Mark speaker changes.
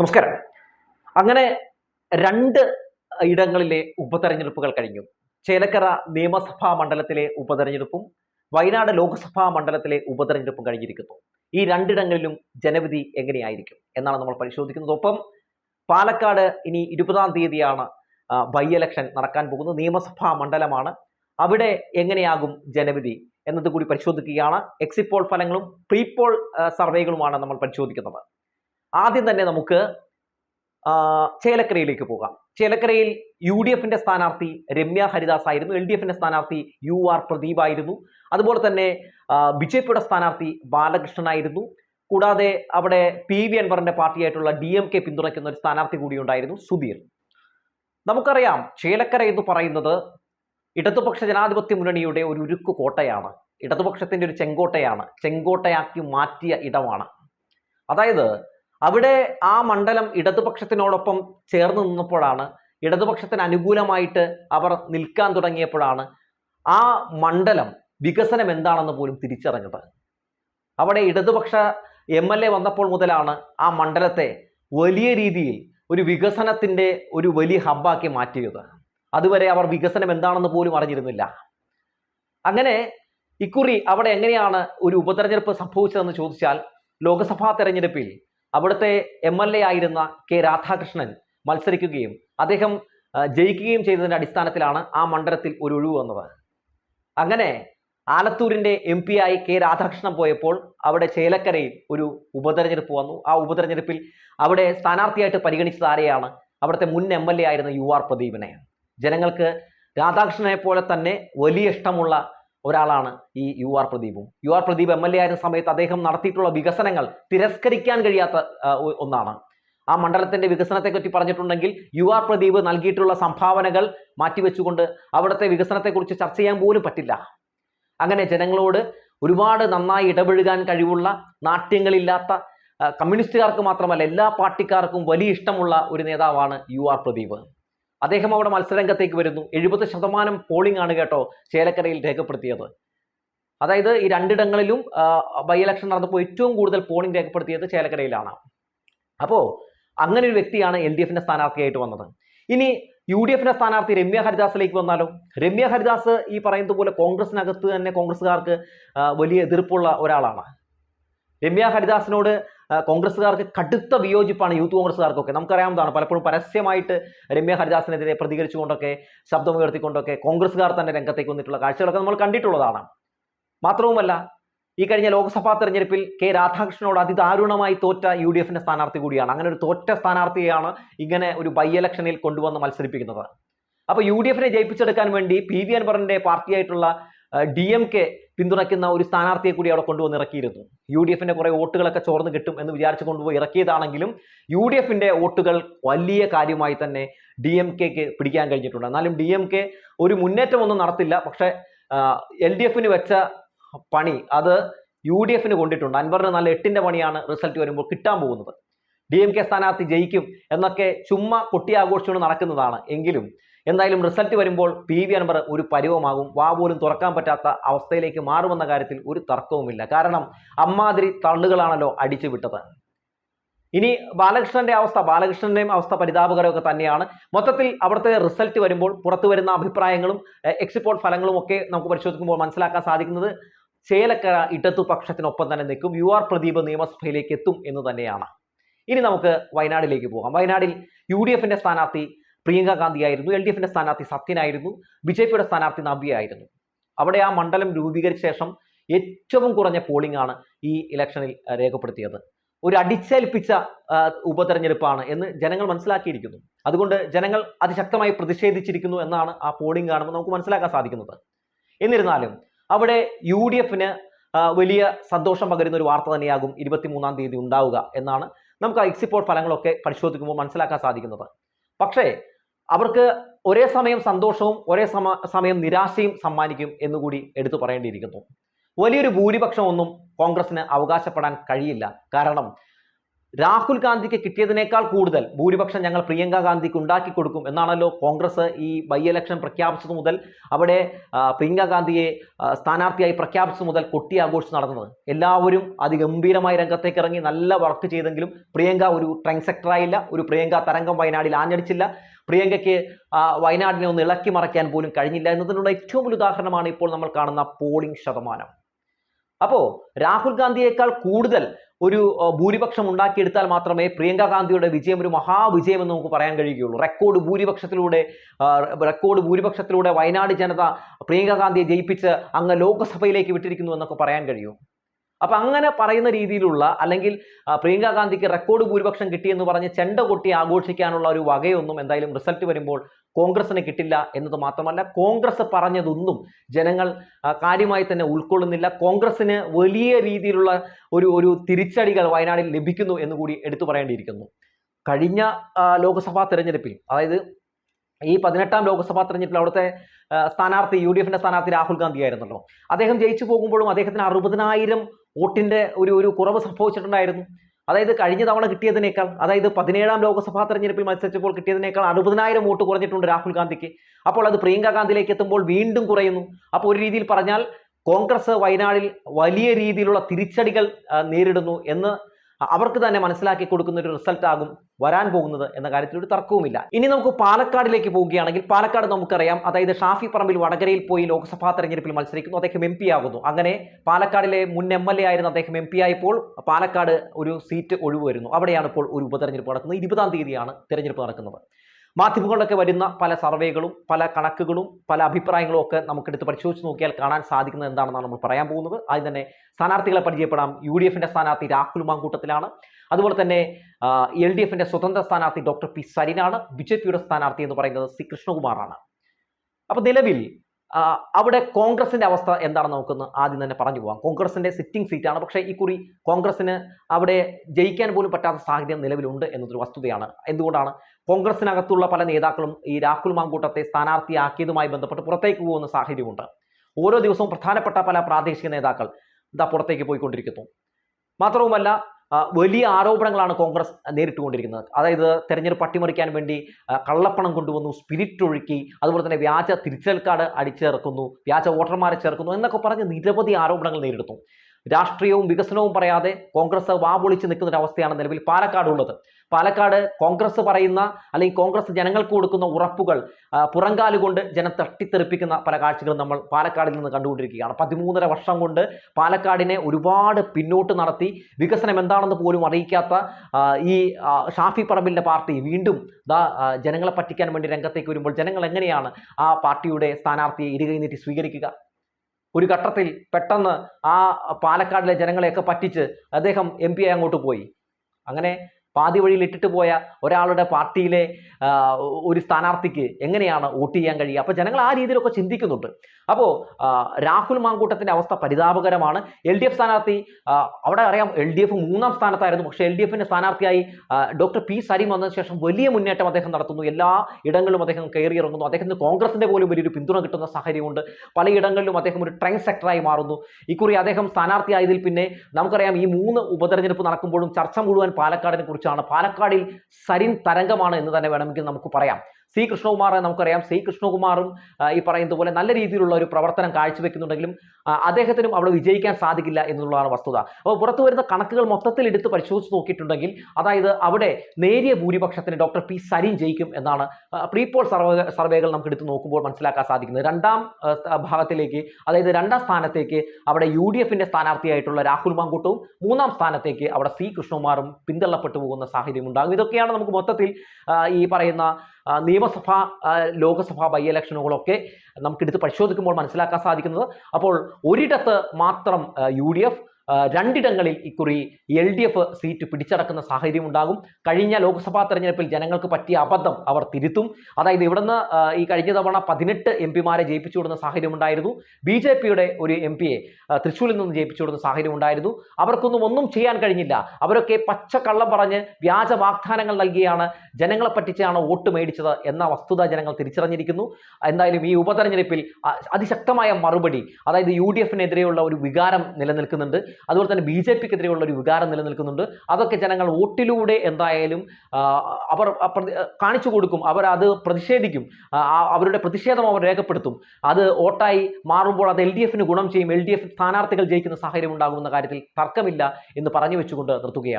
Speaker 1: നമസ്കാരം അങ്ങനെ രണ്ട് ഇടങ്ങളിലെ ഉപതെരഞ്ഞെടുപ്പുകൾ കഴിഞ്ഞു ചേലക്കര നിയമസഭാ മണ്ഡലത്തിലെ ഉപതെരഞ്ഞെടുപ്പും വയനാട് ലോക്സഭാ മണ്ഡലത്തിലെ ഉപതെരഞ്ഞെടുപ്പും കഴിഞ്ഞിരിക്കുന്നു ഈ രണ്ടിടങ്ങളിലും ജനവിധി എങ്ങനെയായിരിക്കും എന്നാണ് നമ്മൾ പരിശോധിക്കുന്നത് ഒപ്പം പാലക്കാട് ഇനി ഇരുപതാം തീയതിയാണ് ബൈ ഇലക്ഷൻ നടക്കാൻ പോകുന്നത് നിയമസഭാ മണ്ഡലമാണ് അവിടെ എങ്ങനെയാകും ജനവിധി എന്നത് കൂടി പരിശോധിക്കുകയാണ് എക്സിപ്പോൾ ഫലങ്ങളും പ്രീപോൾ സർവേകളുമാണ് നമ്മൾ പരിശോധിക്കുന്നത് ആദ്യം തന്നെ നമുക്ക് ചേലക്കരയിലേക്ക് പോകാം ചേലക്കരയിൽ യു ഡി എഫിന്റെ സ്ഥാനാർത്ഥി രമ്യ ഹരിദാസ് ആയിരുന്നു എൽ ഡി എഫിന്റെ സ്ഥാനാർത്ഥി യു ആർ പ്രദീപ് ആയിരുന്നു അതുപോലെ തന്നെ ബി ജെ പിയുടെ സ്ഥാനാർത്ഥി ബാലകൃഷ്ണനായിരുന്നു കൂടാതെ അവിടെ പി വി അൻവറിന്റെ പാർട്ടിയായിട്ടുള്ള ഡി എം കെ പിന്തുണയ്ക്കുന്ന ഒരു സ്ഥാനാർത്ഥി കൂടി ഉണ്ടായിരുന്നു സുധീർ നമുക്കറിയാം ചേലക്കര എന്ന് പറയുന്നത് ഇടതുപക്ഷ ജനാധിപത്യ മുന്നണിയുടെ ഒരു ഉരുക്ക് കോട്ടയാണ് ഇടതുപക്ഷത്തിന്റെ ഒരു ചെങ്കോട്ടയാണ് ചെങ്കോട്ടയാക്കി മാറ്റിയ ഇടമാണ് അതായത് അവിടെ ആ മണ്ഡലം ഇടതുപക്ഷത്തിനോടൊപ്പം ചേർന്ന് നിന്നപ്പോഴാണ് ഇടതുപക്ഷത്തിന് അനുകൂലമായിട്ട് അവർ നിൽക്കാൻ തുടങ്ങിയപ്പോഴാണ് ആ മണ്ഡലം വികസനം എന്താണെന്ന് പോലും തിരിച്ചറിഞ്ഞത് അവിടെ ഇടതുപക്ഷ എം എൽ എ വന്നപ്പോൾ മുതലാണ് ആ മണ്ഡലത്തെ വലിയ രീതിയിൽ ഒരു വികസനത്തിൻ്റെ ഒരു വലിയ ഹബ്ബാക്കി മാറ്റിയത് അതുവരെ അവർ വികസനം എന്താണെന്ന് പോലും അറിഞ്ഞിരുന്നില്ല അങ്ങനെ ഇക്കുറി അവിടെ എങ്ങനെയാണ് ഒരു ഉപതെരഞ്ഞെടുപ്പ് സംഭവിച്ചതെന്ന് ചോദിച്ചാൽ ലോക്സഭാ തെരഞ്ഞെടുപ്പിൽ അവിടുത്തെ എം എൽ എ ആയിരുന്ന കെ രാധാകൃഷ്ണൻ മത്സരിക്കുകയും അദ്ദേഹം ജയിക്കുകയും ചെയ്തതിൻ്റെ അടിസ്ഥാനത്തിലാണ് ആ മണ്ഡലത്തിൽ ഒരു ഒഴിവ് വന്നത് അങ്ങനെ ആലത്തൂരിൻ്റെ എം പി ആയി കെ രാധാകൃഷ്ണൻ പോയപ്പോൾ അവിടെ ചേലക്കരയിൽ ഒരു ഉപതെരഞ്ഞെടുപ്പ് വന്നു ആ ഉപതെരഞ്ഞെടുപ്പിൽ അവിടെ സ്ഥാനാർത്ഥിയായിട്ട് പരിഗണിച്ചത് ആരെയാണ് അവിടുത്തെ മുൻ എം എൽ എ ആയിരുന്ന യു ആർ പ്രദീപിനെ ജനങ്ങൾക്ക് രാധാകൃഷ്ണനെ പോലെ തന്നെ വലിയ ഇഷ്ടമുള്ള ഒരാളാണ് ഈ യു ആർ പ്രദീപും U R Pradeep M L A ആയിരുന്ന സമയത്ത് അദ്ദേഹം നടത്തിയിട്ടുള്ള വികസനങ്ങൾ തിരസ്കരിക്കാൻ കഴിയാത്ത ഒന്നാണ് ആ മണ്ഡലത്തിന്റെ വികസനത്തെപ്പറ്റി പറഞ്ഞിട്ടുണ്ടെങ്കിൽ യു ആർ പ്രദീപ് നൽകിയിട്ടുള്ള സംഭാവനകൾ മാറ്റിവെച്ചുകൊണ്ട് അവിടുത്തെ വികസനത്തെക്കുറിച്ച് ചർച്ച ചെയ്യാൻ പോലും പറ്റില്ല അങ്ങനെ ജനങ്ങളോട് ഒരുപാട് നന്നായി ഇടപെഴുകാൻ കഴിവുള്ള നാട്യങ്ങളില്ലാത്ത കമ്മ്യൂണിസ്റ്റുകാർക്ക് മാത്രമല്ല എല്ലാ പാർട്ടിക്കാർക്കും വലിയ ഇഷ്ടമുള്ള ഒരു നേതാവാണ് യു ആർ പ്രദീപ് അദ്ദേഹം അവിടെ മത്സരരംഗത്തേക്ക് വരുന്നു എഴുപത് ശതമാനം പോളിംഗ് ആണ് കേട്ടോ ചേലക്കരയിൽ രേഖപ്പെടുത്തിയത് അതായത് ഈ രണ്ടിടങ്ങളിലും ബൈ ഇലക്ഷൻ നടന്നപ്പോൾ ഏറ്റവും കൂടുതൽ പോളിംഗ് രേഖപ്പെടുത്തിയത് ചേലക്കരയിലാണ് അപ്പോൾ അങ്ങനെ ഒരു വ്യക്തിയാണ് എൽ ഡി എഫിന്റെ സ്ഥാനാർത്ഥിയായിട്ട് വന്നത് ഇനി യു ഡി എഫിന്റെ സ്ഥാനാർത്ഥി രമ്യ ഹരിദാസിലേക്ക് വന്നാലോ രമ്യ ഹരിദാസ് ഈ പറയുന്നത് പോലെ കോൺഗ്രസിനകത്ത് തന്നെ കോൺഗ്രസ്സുകാർക്ക് വലിയ എതിർപ്പുള്ള ഒരാളാണ് രമ്യ ഹരിദാസിനോട് കോൺഗ്രസ്സുകാർക്ക് കടുത്ത വിയോജിപ്പാണ് യൂത്ത് കോൺഗ്രസ്സുകാർക്കൊക്കെ നമുക്കറിയാവുന്നതാണ് പലപ്പോഴും പരസ്യമായിട്ട് രമ്യ ഹരിദാസിനെതിരെ പ്രതികരിച്ചുകൊണ്ടൊക്കെ ശബ്ദമുയർത്തിക്കൊണ്ടൊക്കെ കോൺഗ്രസ്സുകാർ തന്നെ രംഗത്തേക്ക് വന്നിട്ടുള്ള കാഴ്ചകളൊക്കെ നമ്മൾ കണ്ടിട്ടുള്ളതാണ് മാത്രവുമല്ല ഈ കഴിഞ്ഞ ലോക്സഭാ തെരഞ്ഞെടുപ്പിൽ കെ രാധാകൃഷ്ണനോട് അതിദാരുണമായി തോറ്റ യു ഡി എഫിന്റെ സ്ഥാനാർത്ഥി കൂടിയാണ് അങ്ങനെ ഒരു തോറ്റ സ്ഥാനാർത്ഥിയാണ് ഇങ്ങനെ ഒരു ബൈ ഇലക്ഷനിൽ കൊണ്ടുവന്ന് മത്സരിപ്പിക്കുന്നത് അപ്പോൾ യു ഡി എഫിനെ ജയിപ്പിച്ചെടുക്കാൻ വേണ്ടി പി വി അൻവറിന്റെ പാർട്ടിയായിട്ടുള്ള ഡി എം കെ പിന്തുണയ്ക്കുന്ന ഒരു സ്ഥാനാർത്ഥിയെ കൂടി അവിടെ കൊണ്ടുവന്ന് ഇറക്കിയിരുന്നു യു ഡി എഫിന്റെ കുറെ വോട്ടുകളൊക്കെ ചോർന്ന് കിട്ടും എന്ന് വിചാരിച്ചു കൊണ്ടുപോയി ഇറക്കിയതാണെങ്കിലും യു ഡി എഫിന്റെ വോട്ടുകൾ വലിയ കാര്യമായി തന്നെ ഡി എം കെക്ക് പിടിക്കാൻ കഴിഞ്ഞിട്ടുണ്ട് എന്നാലും ഡി എം കെ ഒരു മുന്നേറ്റമൊന്നും നടത്തില്ല പക്ഷെ എൽ ഡി എഫിന് വെച്ച പണി അത് യു ഡി എഫിന് കൊണ്ടിട്ടുണ്ട് അൻവറിന് നല്ല എട്ടിന്റെ പണിയാണ് റിസൾട്ട് വരുമ്പോൾ കിട്ടാൻ പോകുന്നത് ഡി എം കെ സ്ഥാനാർത്ഥി ജയിക്കും എന്നൊക്കെ ചുമ്മാ കൊട്ടിയാഘോഷിച്ചുകൊണ്ട് നടക്കുന്നതാണ് എങ്കിലും എന്തായാലും റിസൾട്ട് വരുമ്പോൾ പി വി അൻവർ ഒരു പരുവമാകും വാ പോലും തുറക്കാൻ പറ്റാത്ത അവസ്ഥയിലേക്ക് മാറുമെന്ന കാര്യത്തിൽ ഒരു തർക്കവുമില്ല കാരണം അമ്മാതിരി തള്ളുകളാണല്ലോ അടിച്ചു വിട്ടത് ഇനി ബാലകൃഷ്ണന്റെ അവസ്ഥ ബാലകൃഷ്ണന്റെയും അവസ്ഥ പരിതാപകരമൊക്കെ തന്നെയാണ് മൊത്തത്തിൽ അവിടുത്തെ റിസൾട്ട് വരുമ്പോൾ പുറത്തു വരുന്ന അഭിപ്രായങ്ങളും എക്സിപ്പോർട്ട് ഫലങ്ങളും ഒക്കെ നമുക്ക് പരിശോധിക്കുമ്പോൾ മനസ്സിലാക്കാൻ സാധിക്കുന്നത് ചേലക്കര ഇട്ടത്തു പക്ഷത്തിനൊപ്പം തന്നെ നിൽക്കും യു ആർ പ്രദീപ് നിയമസഭയിലേക്ക് എത്തും എന്ന് തന്നെയാണ് ഇനി നമുക്ക് വയനാടിലേക്ക് പോകാം വയനാടിൽ യു ഡി എഫിന്റെ സ്ഥാനാർത്ഥി പ്രിയങ്ക ഗാന്ധിയായിരുന്നു എൽ ഡി എഫിന്റെ സ്ഥാനാർത്ഥി സത്യനായിരുന്നു ബി ജെ പിയുടെ സ്ഥാനാർത്ഥി നബിയായിരുന്നു അവിടെ ആ മണ്ഡലം രൂപീകരിച്ച ശേഷം ഏറ്റവും കുറഞ്ഞ പോളിംഗ് ആണ് ഈ ഇലക്ഷനിൽ രേഖപ്പെടുത്തിയത് ഒരു അടിച്ചേൽപ്പിച്ച ഉപതെരഞ്ഞെടുപ്പാണ് എന്ന് ജനങ്ങൾ മനസ്സിലാക്കിയിരിക്കുന്നു അതുകൊണ്ട് ജനങ്ങൾ അതിശക്തമായി പ്രതിഷേധിച്ചിരിക്കുന്നു എന്നാണ് ആ പോളിംഗ് കാണുമ്പോൾ നമുക്ക് മനസ്സിലാക്കാൻ സാധിക്കുന്നത് എന്നിരുന്നാലും അവിടെ യു ഡി എഫിന് വലിയ സന്തോഷം പകരുന്ന ഒരു വാർത്ത തന്നെയാകും ഇരുപത്തിമൂന്നാം തീയതി ഉണ്ടാവുക എന്നാണ് നമുക്ക് ആ എക്സിപ്പോർട്ട് ഫലങ്ങളൊക്കെ പരിശോധിക്കുമ്പോൾ മനസ്സിലാക്കാൻ സാധിക്കുന്നത് പക്ഷേ അവർക്ക് ഒരേ സമയം സന്തോഷവും ഒരേ സമയം നിരാശയും സമ്മാനിക്കും എന്നുകൂടി എടുത്തു പറയേണ്ടിയിരിക്കുന്നു വലിയൊരു ഒന്നും കോൺഗ്രസിന് അവകാശപ്പെടാൻ കഴിയില്ല കാരണം രാഹുൽ ഗാന്ധിക്ക് കിട്ടിയതിനേക്കാൾ കൂടുതൽ ഭൂരിപക്ഷം ഞങ്ങൾ പ്രിയങ്ക ഗാന്ധിക്ക് ഉണ്ടാക്കി കൊടുക്കും എന്നാണല്ലോ കോൺഗ്രസ് ഈ ബൈ ഇലക്ഷൻ പ്രഖ്യാപിച്ചത് മുതൽ അവിടെ പ്രിയങ്ക ഗാന്ധിയെ സ്ഥാനാർത്ഥിയായി പ്രഖ്യാപിച്ചത് മുതൽ കൊട്ടി ആഘോഷിച്ച് നടന്നത് എല്ലാവരും അതിഗംഭീരമായി രംഗത്തേക്ക് ഇറങ്ങി നല്ല വർക്ക് ചെയ്തെങ്കിലും പ്രിയങ്ക ഒരു ട്രെൻഡ് സെക്ടറായില്ല ഒരു പ്രിയങ്ക തരംഗം വയനാടിൽ ആഞ്ഞടിച്ചില്ല പ്രിയങ്കയ്ക്ക് വയനാടിനെ ഒന്ന് ഇളക്കി മറയ്ക്കാൻ പോലും കഴിഞ്ഞില്ല എന്നതിനുള്ള ഏറ്റവും വലിയ ഉദാഹരണമാണ് ഇപ്പോൾ നമ്മൾ കാണുന്ന പോളിംഗ് ശതമാനം അപ്പോ രാഹുൽ ഗാന്ധിയേക്കാൾ കൂടുതൽ ഒരു ഭൂരിപക്ഷം ഉണ്ടാക്കിയെടുത്താൽ മാത്രമേ പ്രിയങ്ക ഗാന്ധിയുടെ വിജയം ഒരു മഹാവിജയം എന്ന് നമുക്ക് പറയാൻ കഴിയുകയുള്ളൂ റെക്കോർഡ് ഭൂരിപക്ഷത്തിലൂടെ റെക്കോർഡ് ഭൂരിപക്ഷത്തിലൂടെ വയനാട് ജനത പ്രിയങ്ക ഗാന്ധിയെ ജയിപ്പിച്ച് അങ്ങ് ലോക്സഭയിലേക്ക് വിട്ടിരിക്കുന്നു എന്നൊക്കെ പറയാൻ കഴിയും അപ്പൊ അങ്ങനെ പറയുന്ന രീതിയിലുള്ള അല്ലെങ്കിൽ പ്രിയങ്ക ഗാന്ധിക്ക് റെക്കോർഡ് ഭൂരിപക്ഷം കിട്ടിയെന്ന് പറഞ്ഞ് ചെണ്ട കൊട്ടി ആഘോഷിക്കാനുള്ള ഒരു വകയൊന്നും എന്തായാലും റിസൾട്ട് വരുമ്പോൾ കോൺഗ്രസിന് കിട്ടില്ല എന്നത് മാത്രമല്ല കോൺഗ്രസ് പറഞ്ഞതൊന്നും ജനങ്ങൾ കാര്യമായി തന്നെ ഉൾക്കൊള്ളുന്നില്ല കോൺഗ്രസിന് വലിയ രീതിയിലുള്ള ഒരു ഒരു തിരിച്ചടികൾ വയനാടിൽ ലഭിക്കുന്നു എന്ന് കൂടി എടുത്തു പറയേണ്ടിയിരിക്കുന്നു കഴിഞ്ഞ ലോക്സഭാ തെരഞ്ഞെടുപ്പിൽ അതായത് ഈ പതിനെട്ടാം ലോക്സഭാ തെരഞ്ഞെടുപ്പിൽ അവിടുത്തെ സ്ഥാനാർത്ഥി യു ഡി എഫിന്റെ സ്ഥാനാർത്ഥി രാഹുൽ ഗാന്ധി ആയിരുന്നല്ലോ അദ്ദേഹം ജയിച്ചു പോകുമ്പോഴും അദ്ദേഹത്തിന് അറുപതിനായിരം വോട്ടിന്റെ ഒരു ഒരു കുറവ് സംഭവിച്ചിട്ടുണ്ടായിരുന്നു അതായത് കഴിഞ്ഞ തവണ കിട്ടിയതിനേക്കാൾ അതായത് പതിനേഴാം ലോക്സഭാ തെരഞ്ഞെടുപ്പിൽ മത്സരിച്ചപ്പോൾ കിട്ടിയതിനേക്കാൾ അറുപതിനായിരം വോട്ട് കുറഞ്ഞിട്ടുണ്ട് രാഹുൽ ഗാന്ധിക്ക് അപ്പോൾ അത് പ്രിയങ്ക ഗാന്ധിയിലേക്ക് എത്തുമ്പോൾ വീണ്ടും കുറയുന്നു അപ്പോൾ ഒരു രീതിയിൽ പറഞ്ഞാൽ കോൺഗ്രസ് വയനാടിൽ വലിയ രീതിയിലുള്ള തിരിച്ചടികൾ നേരിടുന്നു എന്ന് അവർക്ക് തന്നെ മനസ്സിലാക്കി കൊടുക്കുന്ന ഒരു റിസൾട്ട് ആകും വരാൻ പോകുന്നത് എന്ന കാര്യത്തിൽ ഒരു തർക്കവുമില്ല ഇനി നമുക്ക് പാലക്കാടിലേക്ക് പോവുകയാണെങ്കിൽ പാലക്കാട് നമുക്കറിയാം അതായത് ഷാഫി പറമ്പിൽ വടകരയിൽ പോയി ലോക്സഭാ തെരഞ്ഞെടുപ്പിൽ മത്സരിക്കുന്നു അദ്ദേഹം എം ആകുന്നു അങ്ങനെ പാലക്കാടിലെ മുൻ എം എൽ ആയിരുന്ന അദ്ദേഹം എം ആയപ്പോൾ പാലക്കാട് ഒരു സീറ്റ് ഒഴിവ് വരുന്നു അവിടെയാണ് ഇപ്പോൾ ഒരു ഉപതെരഞ്ഞെടുപ്പ് നടക്കുന്നത് ഇരുപതാം തീയതിയാണ് തെരഞ്ഞെടുപ്പ് നടക്കുന്നത് മാധ്യമങ്ങളിലൊക്കെ വരുന്ന പല സർവേകളും പല കണക്കുകളും പല അഭിപ്രായങ്ങളും ഒക്കെ നമുക്കെടുത്ത് പരിശോധിച്ച് നോക്കിയാൽ കാണാൻ സാധിക്കുന്നത് എന്താണെന്നാണ് നമ്മൾ പറയാൻ പോകുന്നത് ആദ്യം തന്നെ സ്ഥാനാർത്ഥികളെ പരിചയപ്പെടാം യു ഡി എഫിന്റെ സ്ഥാനാർത്ഥി രാഹുൽ മാങ്കൂട്ടത്തിലാണ് അതുപോലെ തന്നെ എൽ ഡി എഫിന്റെ സ്വതന്ത്ര സ്ഥാനാർത്ഥി ഡോക്ടർ പി സരിനാണ് ബി ജെ പിയുടെ സ്ഥാനാർത്ഥി എന്ന് പറയുന്നത് സി കൃഷ്ണകുമാറാണ് അപ്പോൾ നിലവിൽ അവിടെ കോൺഗ്രസിന്റെ അവസ്ഥ എന്താണെന്ന് നമുക്കൊന്ന് ആദ്യം തന്നെ പറഞ്ഞു പോകാം കോൺഗ്രസിന്റെ സിറ്റിംഗ് സീറ്റാണ് പക്ഷേ ഈ കുറി കോൺഗ്രസിന് അവിടെ ജയിക്കാൻ പോലും പറ്റാത്ത സാഹചര്യം നിലവിലുണ്ട് എന്നതൊരു വസ്തുതയാണ് എന്തുകൊണ്ടാണ് കോൺഗ്രസിനകത്തുള്ള പല നേതാക്കളും ഈ രാഹുൽ മാങ്കൂട്ടത്തെ സ്ഥാനാർത്ഥിയാക്കിയതുമായി ബന്ധപ്പെട്ട് പുറത്തേക്ക് പോകുന്ന സാഹചര്യമുണ്ട് ഓരോ ദിവസവും പ്രധാനപ്പെട്ട പല പ്രാദേശിക നേതാക്കൾ ഇതാ പുറത്തേക്ക് പോയിക്കൊണ്ടിരിക്കുന്നു മാത്രവുമല്ല വലിയ ആരോപണങ്ങളാണ് കോൺഗ്രസ് നേരിട്ടുകൊണ്ടിരിക്കുന്നത് അതായത് തെരഞ്ഞെടുപ്പ് അട്ടിമറിക്കാൻ വേണ്ടി കള്ളപ്പണം കൊണ്ടുവന്നു സ്പിരിറ്റ് ഒഴുക്കി അതുപോലെ തന്നെ വ്യാജ തിരിച്ചൽക്കാട് അടിച്ചിറക്കുന്നു വ്യാജ വോട്ടർമാരെ ചേർക്കുന്നു എന്നൊക്കെ പറഞ്ഞ് നിരവധി ആരോപണങ്ങൾ നേരിടുന്നു രാഷ്ട്രീയവും വികസനവും പറയാതെ കോൺഗ്രസ് വാവൊളിച്ച് നിൽക്കുന്ന ഒരു അവസ്ഥയാണ് നിലവിൽ പാലക്കാട് ഉള്ളത് പാലക്കാട് കോൺഗ്രസ് പറയുന്ന അല്ലെങ്കിൽ കോൺഗ്രസ് ജനങ്ങൾക്ക് കൊടുക്കുന്ന ഉറപ്പുകൾ പുറങ്കാലുകൊണ്ട് ജനം തട്ടിത്തെറിപ്പിക്കുന്ന പല കാഴ്ചകളും നമ്മൾ പാലക്കാടിൽ നിന്ന് കണ്ടുകൊണ്ടിരിക്കുകയാണ് പതിമൂന്നര വർഷം കൊണ്ട് പാലക്കാടിനെ ഒരുപാട് പിന്നോട്ട് നടത്തി വികസനം എന്താണെന്ന് പോലും അറിയിക്കാത്ത ഈ ഷാഫി പറമ്പിൻ്റെ പാർട്ടി വീണ്ടും ദാ ജനങ്ങളെ പറ്റിക്കാൻ വേണ്ടി രംഗത്തേക്ക് വരുമ്പോൾ ജനങ്ങൾ എങ്ങനെയാണ് ആ പാർട്ടിയുടെ സ്ഥാനാർത്ഥിയെ ഇരുകൈ നീട്ടി സ്വീകരിക്കുക ഒരു ഘട്ടത്തിൽ പെട്ടെന്ന് ആ പാലക്കാടിലെ ജനങ്ങളെയൊക്കെ പറ്റിച്ച് അദ്ദേഹം എം പി ആയി അങ്ങോട്ട് പോയി അങ്ങനെ പാതി വഴിയിൽ ഇട്ടിട്ട് പോയ ഒരാളുടെ പാർട്ടിയിലെ ഒരു സ്ഥാനാർത്ഥിക്ക് എങ്ങനെയാണ് വോട്ട് ചെയ്യാൻ കഴിയുക അപ്പോൾ ജനങ്ങൾ ആ രീതിയിലൊക്കെ ചിന്തിക്കുന്നുണ്ട് അപ്പോൾ രാഹുൽ മാങ്കൂട്ടത്തിൻ്റെ അവസ്ഥ പരിതാപകരമാണ് എൽ ഡി എഫ് സ്ഥാനാർത്ഥി അവിടെ അറിയാം എൽ ഡി എഫ് മൂന്നാം സ്ഥാനത്തായിരുന്നു പക്ഷേ എൽ ഡി എഫിൻ്റെ സ്ഥാനാർത്ഥിയായി ഡോക്ടർ പി സരിം വന്നതിന് ശേഷം വലിയ മുന്നേറ്റം അദ്ദേഹം നടത്തുന്നു എല്ലാ ഇടങ്ങളിലും അദ്ദേഹം കയറി ഇറങ്ങുന്നു അദ്ദേഹത്തിന് കോൺഗ്രസിൻ്റെ പോലും വലിയൊരു പിന്തുണ കിട്ടുന്ന സാഹചര്യമുണ്ട് പലയിടങ്ങളിലും അദ്ദേഹം ഒരു ട്രെയിൻ സെക്ടറായി മാറുന്നു ഇക്കുറി അദ്ദേഹം സ്ഥാനാർത്ഥിയായതിൽ പിന്നെ നമുക്കറിയാം ഈ മൂന്ന് ഉപതെരഞ്ഞെടുപ്പ് നടക്കുമ്പോഴും ചർച്ച മുഴുവൻ പാലക്കാടിനെ കുറിച്ച് കുറിച്ചാണ് പാലക്കാടിൽ സരിൻ തരംഗമാണ് എന്ന് തന്നെ വേണമെങ്കിൽ നമുക്ക് പറയാം സി കൃഷ്ണകുമാറെ നമുക്കറിയാം സി കൃഷ്ണകുമാറും ഈ പറയുന്നത് പോലെ നല്ല രീതിയിലുള്ള ഒരു പ്രവർത്തനം കാഴ്ചവെക്കുന്നുണ്ടെങ്കിലും അദ്ദേഹത്തിനും അവിടെ വിജയിക്കാൻ സാധിക്കില്ല എന്നുള്ളതാണ് വസ്തുത അപ്പോൾ പുറത്തു വരുന്ന കണക്കുകൾ മൊത്തത്തിൽ എടുത്ത് പരിശോധിച്ച് നോക്കിയിട്ടുണ്ടെങ്കിൽ അതായത് അവിടെ നേരിയ ഭൂരിപക്ഷത്തിന് ഡോക്ടർ പി സരീൻ ജയിക്കും എന്നാണ് പ്രീപോൾ സർവേ സർവേകൾ നമുക്ക് എടുത്ത് നോക്കുമ്പോൾ മനസ്സിലാക്കാൻ സാധിക്കുന്നത് രണ്ടാം ഭാഗത്തിലേക്ക് അതായത് രണ്ടാം സ്ഥാനത്തേക്ക് അവിടെ യു ഡി എഫിൻ്റെ സ്ഥാനാർത്ഥിയായിട്ടുള്ള രാഹുൽ മാങ്കൂട്ടവും മൂന്നാം സ്ഥാനത്തേക്ക് അവിടെ സി കൃഷ്ണകുമാറും പിന്തള്ളപ്പെട്ടു പോകുന്ന സാഹചര്യം ഉണ്ടാകും ഇതൊക്കെയാണ് നമുക്ക് മൊത്തത്തിൽ ഈ പറയുന്ന നിയമസഭ ലോകസഭ ബൈ ഇലക്ഷനുകളൊക്കെ നമുക്കെടുത്ത് പരിശോധിക്കുമ്പോൾ മനസ്സിലാക്കാൻ സാധിക്കുന്നത് അപ്പോൾ ഒരിടത്ത് മാത്രം യു ഡി എഫ് രണ്ടിടങ്ങളിൽ ഇക്കുറി എൽ ഡി എഫ് സീറ്റ് പിടിച്ചടക്കുന്ന സാഹചര്യം ഉണ്ടാകും കഴിഞ്ഞ ലോക്സഭാ തെരഞ്ഞെടുപ്പിൽ ജനങ്ങൾക്ക് പറ്റിയ അബദ്ധം അവർ തിരുത്തും അതായത് ഇവിടുന്ന് ഈ കഴിഞ്ഞ തവണ പതിനെട്ട് എം പിമാരെ ജയിപ്പിച്ചു വിടുന്ന സാഹചര്യം ഉണ്ടായിരുന്നു ബി ജെ പിയുടെ ഒരു എം പിയെ തൃശ്ശൂരിൽ നിന്ന് ജയിപ്പിച്ചു വിടുന്ന സാഹചര്യം ഉണ്ടായിരുന്നു അവർക്കൊന്നും ഒന്നും ചെയ്യാൻ കഴിഞ്ഞില്ല അവരൊക്കെ പച്ച കള്ളം പറഞ്ഞ് വ്യാജ വാഗ്ദാനങ്ങൾ നൽകിയാണ് ജനങ്ങളെ പറ്റിച്ചാണ് വോട്ട് മേടിച്ചത് എന്ന വസ്തുത ജനങ്ങൾ തിരിച്ചറിഞ്ഞിരിക്കുന്നു എന്തായാലും ഈ ഉപതെരഞ്ഞെടുപ്പിൽ അതിശക്തമായ മറുപടി അതായത് യു ഡി എഫിനെതിരെയുള്ള ഒരു വികാരം നിലനിൽക്കുന്നുണ്ട് അതുപോലെ തന്നെ ബി ജെ പിക്കെതിരെയുള്ള ഒരു വികാരം നിലനിൽക്കുന്നുണ്ട് അതൊക്കെ ജനങ്ങൾ വോട്ടിലൂടെ എന്തായാലും അവർ കാണിച്ചു കൊടുക്കും അവർ അത് പ്രതിഷേധിക്കും അവരുടെ പ്രതിഷേധം അവർ രേഖപ്പെടുത്തും അത് വോട്ടായി മാറുമ്പോൾ അത് എൽ ഡി എഫിന് ഗുണം ചെയ്യും എൽ ഡി എഫ് സ്ഥാനാർത്ഥികൾ ജയിക്കുന്ന സാഹചര്യം ഉണ്ടാകുമെന്ന കാര്യത്തിൽ തർക്കമില്ല എന്ന് പറഞ്ഞു വെച്ചുകൊണ്ട് നിർത്തുകയാണ്